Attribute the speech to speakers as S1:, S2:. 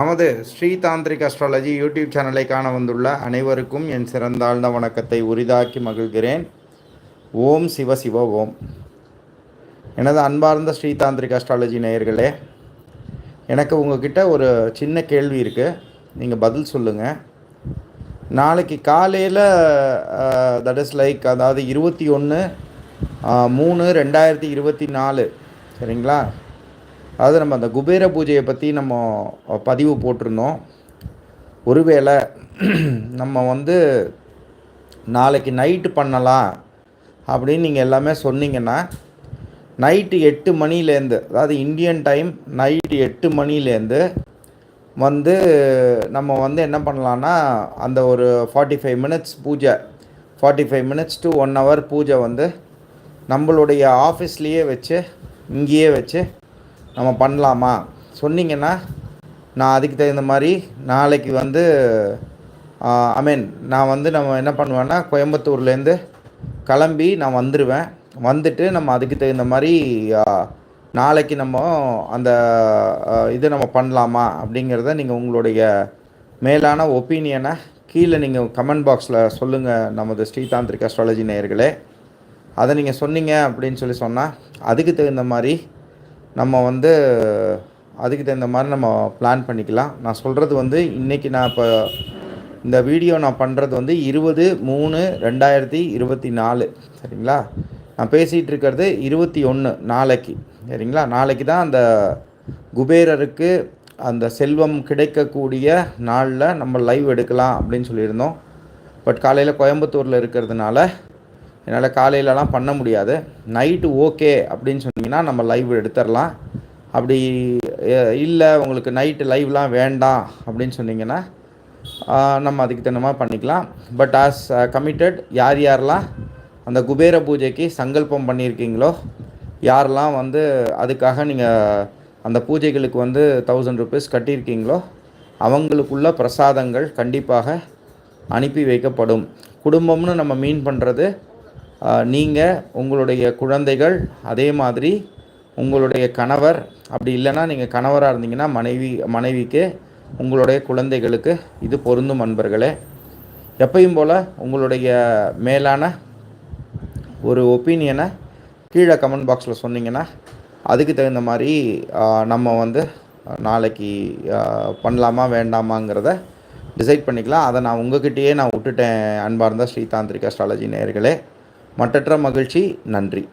S1: நமது Shri tantric astrology YouTube சேனலை காண வந்துள்ள அனைவருக்கும் என் சிறந்தாழ்ந்த வணக்கத்தை உரிதாக்கி மகிழ்கிறேன். ஓம் சிவ சிவ ஓம். எனது அன்பார்ந்த ஸ்ரீதாந்திரிக் அஸ்ட்ராலஜி நேயர்களே எனக்கு உங்ககிட்ட ஒரு சின்ன கேள்வி இருக்குது நீங்கள் பதில் சொல்லுங்கள் நாளைக்கு காலையில் தட் இஸ் லைக் அதாவது இருபத்தி ஒன்று மூணு ரெண்டாயிரத்தி இருபத்தி நாலு. சரிங்களா? அதாவது நம்ம அந்த குபேர பூஜையை பற்றி நம்ம பதிவு போட்டிருந்தோம். ஒருவேளை நம்ம வந்து நாளைக்கு நைட்டு பண்ணலாம் அப்படின்னு நீங்கள் எல்லாமே சொன்னீங்கன்னா நைட்டு எட்டு மணிலேருந்து அதாவது இந்தியன் டைம் நைட்டு எட்டு மணிலேருந்து வந்து நம்ம வந்து என்ன பண்ணலான்னா அந்த ஒரு ஃபார்ட்டி ஃபைவ் மினிட்ஸ் பூஜை forty five minutes to one hour பூஜை வந்து நம்மளுடைய ஆஃபீஸ்லேயே வச்சு இங்கேயே வச்சு நம்ம பண்ணலாமா? சொன்னீங்கன்னா நான் அதுக்கு தகுந்த மாதிரி நாளைக்கு வந்து ஐ மீன் நான் வந்து நம்ம என்ன பண்ணுவேன்னா கோயம்புத்தூர்லேருந்து கிளம்பி நான் வந்துடுவேன் வந்துட்டு நம்ம அதுக்கு தகுந்த மாதிரி நாளைக்கு நம்ம அந்த இது நம்ம பண்ணலாமா அப்படிங்கிறத நீங்கள் உங்களுடைய மேலான ஒப்பீனியனை கீழே நீங்கள் கமெண்ட் பாக்ஸில் சொல்லுங்கள் நமது ஸ்ரீதாந்திரிக் அஸ்ட்ராலஜி நேயர்களே. அதை நீங்கள் சொன்னீங்க அப்படின்னு சொல்லி சொன்னால் அதுக்கு தகுந்த மாதிரி நம்ம வந்து அதுக்கு தகுந்த மாதிரி நம்ம பிளான் பண்ணிக்கலாம். நான் சொல்கிறது வந்து இன்றைக்கி நான் இப்போ இந்த வீடியோ நான் பண்ணுறது வந்து இருபது மூணு ரெண்டாயிரத்தி இருபத்தி நாலு. சரிங்களா? நான் பேசிகிட்டு இருக்கிறது இருபத்தி ஒன்று நாளைக்கு. சரிங்களா? நாளைக்கு தான் அந்த குபேரருக்கு அந்த செல்வம் கிடைக்கக்கூடிய நாளில் நம்ம லைவ் எடுக்கலாம் அப்படின்னு சொல்லியிருந்தோம். பட் காலையில் கோயம்புத்தூரில் இருக்கிறதுனால என்னால் காலையிலலாம் பண்ண முடியாது. நைட்டு ஓகே அப்படின்னு சொன்னீங்கன்னா நம்ம லைவ் எடுத்துடலாம் அப்படி இல்லை உங்களுக்கு நைட்டு லைவ்லாம் வேண்டாம் அப்படின்னு சொன்னீங்கன்னா நம்ம அதுக்கு தகுந்த மாதிரி பண்ணிக்கலாம். பட் ஆஸ் கமிட்டட் யார் யாரெல்லாம் அந்த குபேர பூஜைக்கு சங்கல்பம் பண்ணியிருக்கீங்களோ யாரெல்லாம் வந்து அதுக்காக நீங்கள் அந்த பூஜைகளுக்கு வந்து தௌசண்ட் ருபீஸ் கட்டியிருக்கீங்களோ அவங்களுக்குள்ள பிரசாதங்கள் கண்டிப்பாக அனுப்பி வைக்கப்படும். குடும்பம்னு நம்ம மீன் பண்ணுறது நீங்கள் உங்களுடைய குழந்தைகள் அதே மாதிரி உங்களுடைய கணவர் அப்படி இல்லைன்னா நீங்கள் கணவராக இருந்தீங்கன்னா மனைவி மனைவிக்கு உங்களுடைய குழந்தைகளுக்கு இது பொருந்தும் அன்பர்களே. எப்பையும் போல் உங்களுடைய மேலான ஒரு ஒப்பீனியனை கீழே கமெண்ட் பாக்ஸில் சொன்னீங்கன்னா அதுக்கு தகுந்த மாதிரி நம்ம வந்து நாளைக்கு பண்ணலாமா வேண்டாமாங்கிறத டிசைட் பண்ணிக்கலாம். அதை நான் உங்ககிட்டயே நான் விட்டுட்டேன் அன்பார்ந்த ஸ்ரீதாந்திரிக் அஸ்ட்ராலஜி நேர்களே மட்டற்ற மகிழ்ச்சி நன்றி.